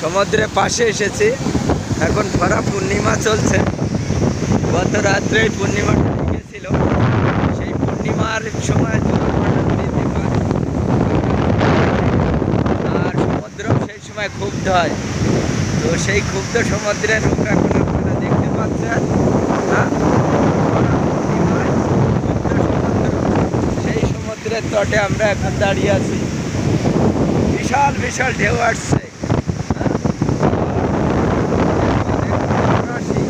সমুদ্রের পাশে এসেছি। এখন ভরা পূর্ণিমা চলছে। গত রাত্রে পূর্ণিমাটা লেগেছিল সেই পূর্ণিমার সময়। আর সমুদ্র সেই সময় ক্ষুব্ধ হয়। তো সেই ক্ষুব্ধ সমুদ্রে নৌকা এখন আপনারা দেখতে পাচ্ছেন। হ্যাঁ? সেই সমুদ্রের তটে আমরা এখন দাঁড়িয়ে আছি। বিশাল বিশাল ঢেউ আসছে হ্যাঁ? রাশি।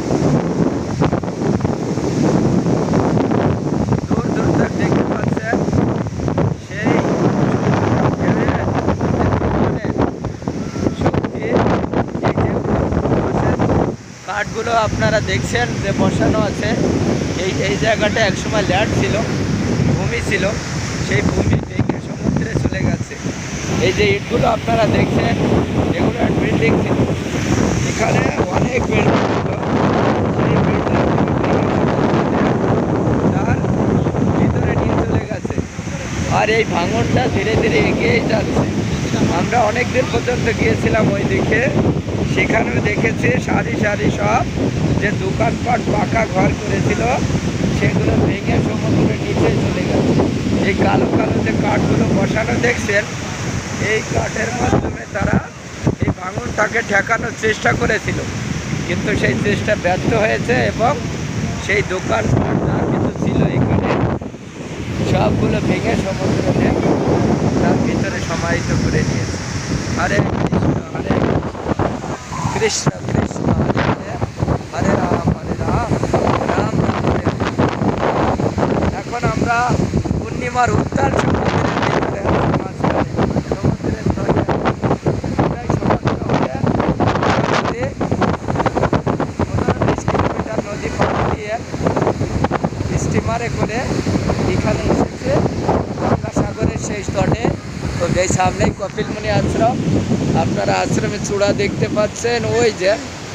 দূর দূর তক দেখতে পাচ্ছেন সেই ঢেউয়ের তুফানের শক্তি এই ঢেউগুলো বসে কাঠগুলো আপনারা দেখছেন যে বসানো আছে। এই এই জায়গাটা একসময় ল্যান্ড ছিল, ভূমি ছিল। সেই ভূমি ভেঙে সমুদ্রে চলে গেছে। এই যে ইটগুলো আপনারা দেখছেন, এগুলো এক বিল্ডিং ছিল। এখানে অনেক বিল্ডিং ছিল। সেই বিল্ডিং তার ভিতরে নিয়ে চলে গেছে। আর এই ভাঙনটা ধীরে ধীরে এগিয়েই যাচ্ছে। আমরা অনেক দিন পর্যন্ত গিয়েছিলাম ওই দিকে সেখানেও দেখেছি সারি সারি সব যে দোকানপাট পাকা ঘর করেছিল, সেগুলো ভেঙে সমুদ্রের নিচে চলে গেছে। এই কালো কালো যে কাঠগুলো বসানো দেখছেন, এই কাঠের মাধ্যমে তারা এই ভাঙনটাকে ঠেকানোর চেষ্টা করেছিল। কিন্তু সেই চেষ্টা ব্যর্থ হয়েছে এবং সেই দোকানপাট যা কিছু ছিল এখানে। সবগুলো ভেঙে সমুদ্রে তার ভিতরে সমাহিত করে নিয়েছে। হরে কৃষ্ণ কৃষ্ণ হরে রাম হরে রাম রাম রাম। এখন আমরা পূর্ণিমার উত্তাল সমুদ্রের ভিতরে আছি, মাঝখানে, সমুদ্রের তটে। এটাই সমুদ্র হয়ে নদী, পনেরো বিশ কিলোমিটার নদী পার দিয়ে স্টিমারে করে এখানে এসেছে গঙ্গাসাগরের সেই তটে তো এই সামনেই কপিলমুনি আশ্রম। আপনারা আশ্রমের চূড়া দেখতে পাচ্ছেন। ওই যে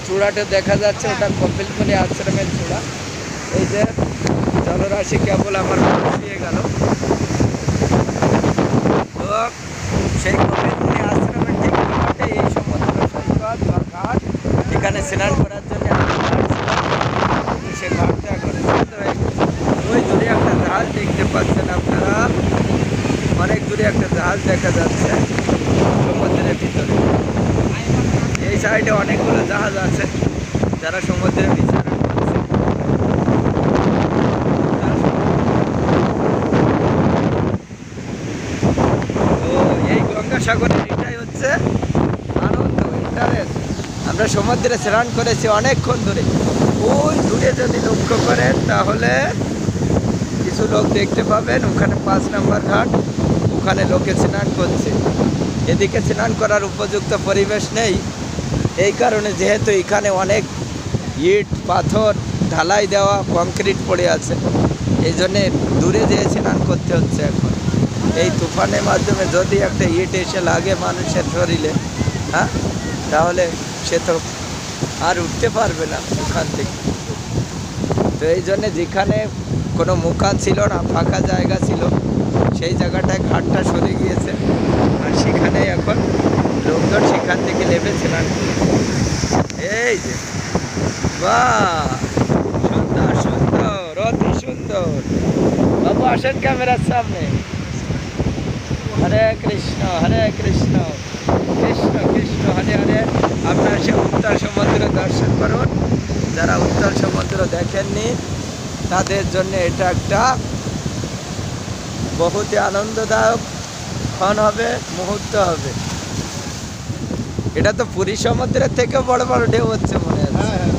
চূড়াটা দেখা যাচ্ছে, ওটা কপিলমুনি আশ্রমের চূড়া। এই যে জলরাশি কেবল আমার বসিয়ে গেল। তো সেই কপিলমুনি আশ্রমের ঠিক এই সমুদ্র সৈকত বা ঘাট এখানে স্নান করার জন্য আমি ঘাটছিলাম কিন্তু সে ঘাটটা এখন বন্ধ হয়ে গেছে। ওই দূরে একটা জাহাজ দেখতে পাচ্ছেন আপনারা অনেক দূরে জাহাজ দেখা যাচ্ছে সমুদ্রের ভিতরে। এই সাইডে অনেকগুলো জাহাজ আছে, যারা সমুদ্রের ভিতরে এটাই হচ্ছে আনন্দ আমরা সমুদ্রে স্নান করেছি অনেকক্ষণ ধরে। ওই দূরে যদি লক্ষ্য করেন, তাহলে কিছু লোক দেখতে পাবেন, ওখানে পাঁচ নাম্বার ঘাট। ওখানে লোকে স্নান করছে। এদিকে স্নান করার উপযুক্ত পরিবেশ নেই। এই কারণে যেহেতু এখানে অনেক ইট, পাথর, ঢালাই দেওয়া, কংক্রিট পড়ে আছে এই জন্যে দূরে যেয়ে স্নান করতে হচ্ছে এখন। এই তুফানের মাধ্যমে যদি একটা ইট এসে লাগে মানুষের শরীরে হ্যাঁ? তাহলে সে তো আর উঠতে পারবে না ওখান থেকে। তো এই জন্যে যেখানে কোনো মুখান ছিল না, ফাঁকা জায়গা ছিল সেই জায়গাটায় ঘাটটা সরে গিয়েছে। আর সেখানে এখন লোকজন সেখান থেকে নেমে স্নান এই যে, বাহ! সুন্দর সুন্দর, অতি সুন্দর। বাবু, আসেন ক্যামেরার সামনে। হরে কৃষ্ণ হরে কৃষ্ণ কৃষ্ণ কৃষ্ণ, হরে হরে। আপনারা সে উত্তর সমুদ্র দর্শন করুন। যারা উত্তর সমুদ্র দেখেননি, তাদের জন্য এটা একটা বহুতই আনন্দদায়ক ক্ষণ হবে, মুহূর্ত হবে। এটা তো পুরী সমুদ্রের থেকে বড় বড় ঢেউ হচ্ছে মনে হচ্ছে